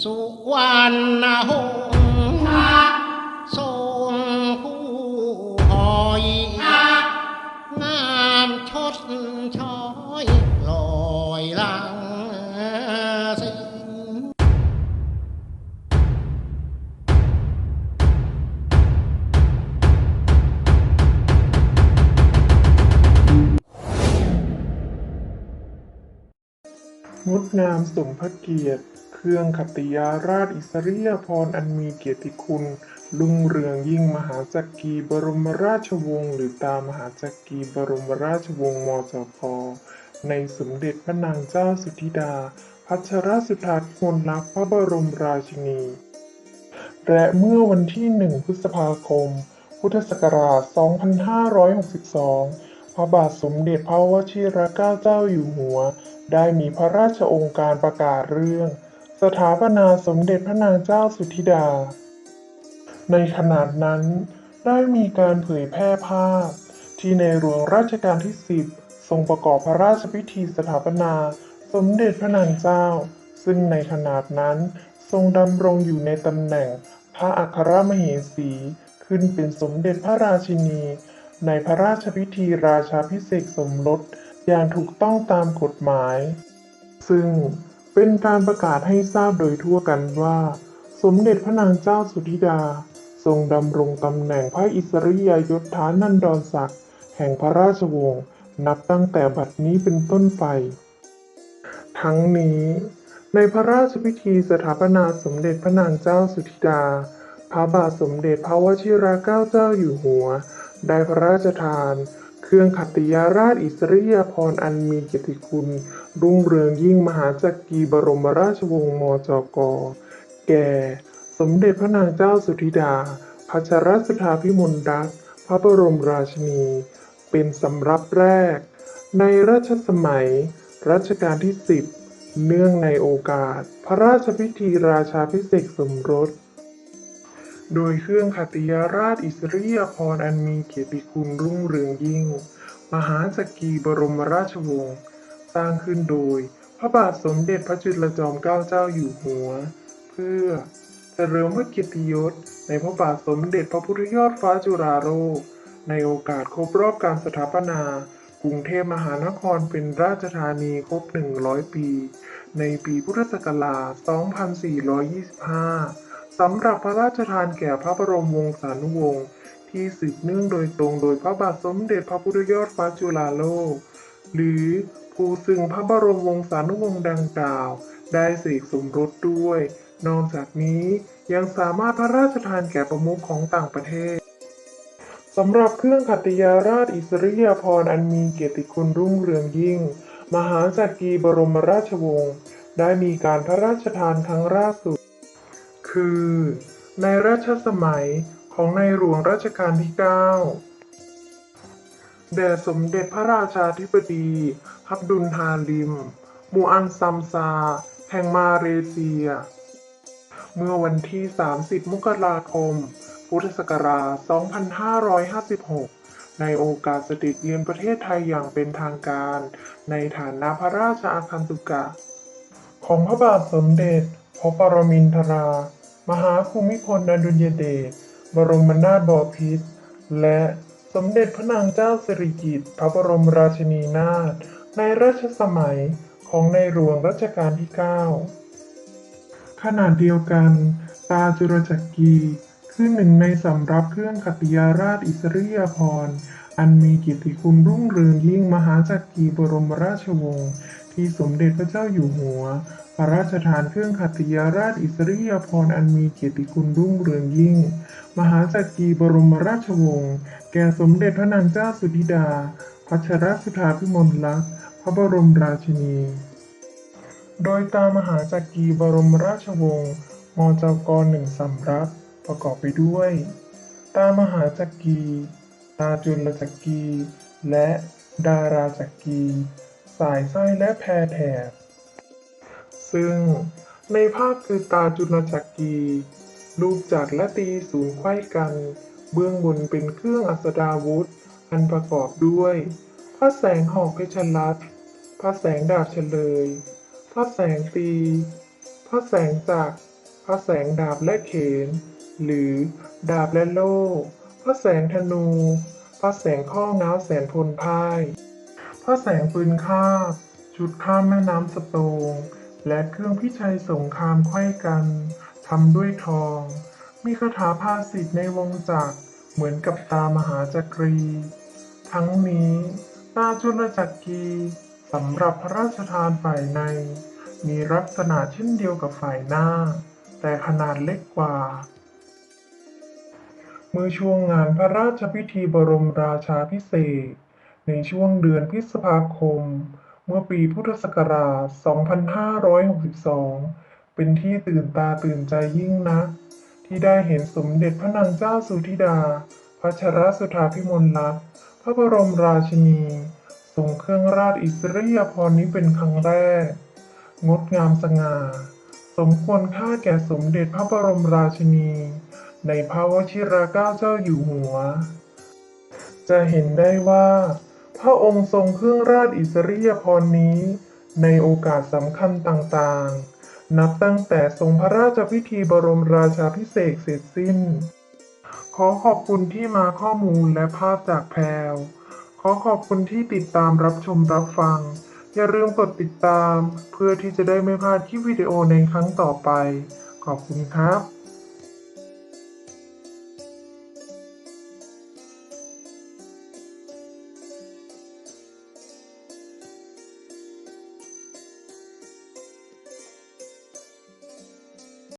สุวรรณหงษ์ทรงผู้หอยงามชดช้อยลอยลังสิงงดงามสมพระเกียรติ เครื่องขัตติยาราชอิสริยาภรณ์อันมีเกียรติคุณรุ่งเรืองยิ่งมหาจักรีบรมราชวงศ์หรือตามหาจักรีบรมราชวงศ์มจกในสมเด็จพระนางเจ้าสุธิดา พัชรสุธาพิมลลักพระบรมราชินี และเมื่อวันที่1พฤษภาคม พุทธศักราช 2562 พระบาทสมเด็จพระวชิรเกล้าเจ้าอยู่หัว ได้มีพระราชองการประกาศเรื่อง สถาปนาสมเด็จพระนางเจ้าสุธิดา ในขนาดนั้นได้มีการเผยแพร่ภาพ ที่ในหลวงรัชกาลที่ 10 ทรงประกอบพระราชพิธีสถาปนาสมเด็จพระนางเจ้า ซึ่งในขนาดนั้นทรงดำรงอยู่ในตำแหน่งพระอัครมเหสี ขึ้นเป็นสมเด็จพระราชินี ในพระราชพิธีราชาพิเศษสมรสอย่างถูกต้องตามกฎหมาย ซึ่ง เป็นการประกาศให้ทราบโดยทั่วกันว่า สมเด็จพระนางเจ้าสุธิดา ทรงดำรงตำแหน่งพระอิสริยยศฐานันดรศักดิ์แห่งพระราชวงศ์นับตั้งแต่บัดนี้เป็นต้นไป ทั้งนี้ ในพระราชพิธีสถาปนาสมเด็จพระนางเจ้าสุธิดา พระบาทสมเด็จพระวชิรเกล้าเจ้าอยู่หัว ได้พระราชทาน รื่องขัตติยาราชอิสริยาภรณ์อันมีเกียรติคุณ รุ่งเรืองยิ่งมหาจักรีบรมราชวงศ์มจก แก่ สมเด็จพระนางเจ้าสุธิดา พัชรสุธาพิมลรักษ์พระบรมราชินี เป็นสำรับแรก ในรัชสมัย รัชกาลที่ 10 เนื่องในโอกาส พระราชพิธีราชาพิเศษสมรส โดยเครื่องขัตติยาราชอิสริยาภรณ์อันมีเกียรติคุณรุ่งเรืองยิ่ง มหาจักรีบรมราชวงศ์สร้างขึ้นโดย พระบาทสมเด็จพระจุลจอมเกล้าเจ้าอยู่หัว เพื่อเจริญพระเกียรติยศในพระบาทสมเด็จพระพุทธยอดฟ้าจุฬาโลกในโอกาสครบรอบการสถาปนากรุงเทพมหานครเป็นราชธานีครบ 100 ปี ในปีพุทธศักราช 2425 สำหรับพระราชทานแก่พระบรมวงศานุวงศ์ที่สืบเนื่องโดยตรงโดยพระบาทสมเด็จพระพุทธยอดฟ้าจุฬาโลก หรือผู้ซึ่งพระบรมวงศานุวงศ์ดังกล่าว ได้เสกสมรสด้วย นอกจากนี้ยังสามารถพระราชทานแก่ประมุขของต่างประเทศสำหรับเครื่องขัตติยาราชอิสริยาภรณ์อันมีเกียรติคุณรุ่งเรืองยิ่ง มหาจักรีบรมราชวงศ์ได้มีการพระราชทานครั้งล่าสุด คือ ในรัชสมัยของในหลวงรัชกาลที่ 9 แด่สมเด็จพระราชาธิบดีฮับดุลฮาลิม มูอันซัมซา แห่งมาเลเซีย เมื่อวันที่ 30 มกราคม พุทธศักราช 2556ในโอกาสเสด็จเยือนประเทศไทยอย่างเป็นทางการ ในฐานะพระราชอาคันตุกะ ของพระบาทสมเด็จพระปรมินทรา มหาภูมิพลอดุลยเดช บรมนาถบพิตร และสมเด็จพระนางเจ้าสิริกิติ์พระบรมราชินีนาถในรัชสมัยของในหลวงรัชกาลที่ 9ขณะเดียวกัน ตาจุรจักรีคือหนึ่งในสำรับเครื่องขัตติยาราชอิสริยาภรณ์ อันมีกียรติคุณรุ่งเรืองยิ่งมหาจักรีบรมราชวงศ์ที่สมเด็จพระเจ้าอยู่หัว พระราชทานเครื่องขัตยาราชอิสริยาภรณ์อันมีเกียรติคุณรุ่งเรืองยิ่ง มหาจักรีบรมราชวงศ์แก่สมเด็จพระนางเจ้าสุธิดา พัชรสุธาพิมลลักษณ์พระบรมราชินี โดยตามมหาจักรีบรมราชวงศ์มจกรหนึ่งสำรับประกอบไปด้วย ตามหาจักรี ตาจุลจักรีและดาราจักรีสายสร้อยและแพรแถบ ซึ่งในภาพคือตาจุลจักรีรูปจักรและตีศูนย์ไขว้กัน เบื้องบนเป็นเครื่องอัสดาวุธ อันประกอบด้วย พระแสงหอกเพชรลัดพระแสงดาบเฉลย พระแสงตีพพระแสงจักร พระแสงดาบและเขน หรือดาบและโล่ พระแสงธนู พระแสงข้อง้าวแสนพลพ่าย พระแสงปืนคาบ ชุดข้ามแม่น้ำสตง และเครื่องพิชัยสงครามไข้กันทำด้วยทอง มีคาถาภาสิทธิ์ในวงจักร เหมือนกับตามหาจักรี ทั้งนี้ตาจุลจักรีสำหรับพระราชทานฝ่ายใน มีลักษณะเช่นเดียวกับฝ่ายหน้า แต่ขนาดเล็กกว่า เมื่อช่วงงานพระราชพิธีบรมราชาพิเศษในช่วงเดือนพฤษภาคม เมื่อปีพุทธศักราช 2562 เป็นที่ตื่นตาตื่นใจยิ่งนักที่ได้เห็นสมเด็จพระนางเจ้าสุธิดาพัชรสุธาพิมลลักษณ์พระบรมราชินีทรงเครื่องราชอิสริยาภรณ์นี้เป็นครั้งแรก งดงามสง่า สมควรค่าแก่สมเด็จพระบรมราชินี ในพระวชิรเกล้าเจ้าอยู่หัว จะเห็นได้ว่า พระองค์ทรงเครื่องราชอิสริยาภรนี้ ในโอกาสสำคัญต่างๆ นับตั้งแต่ทรงพระราชพิธีบรมราชาพิเศษเสร็จสิ้น ขอขอบคุณที่มาข้อมูลและภาพจากแพรวขอขอบคุณที่ติดตามรับชมรับฟัง อย่าลืมกดติดตาม เพื่อที่จะได้ไม่พลาดคลิปวิดีโอในครั้งต่อไป ขอบคุณครับ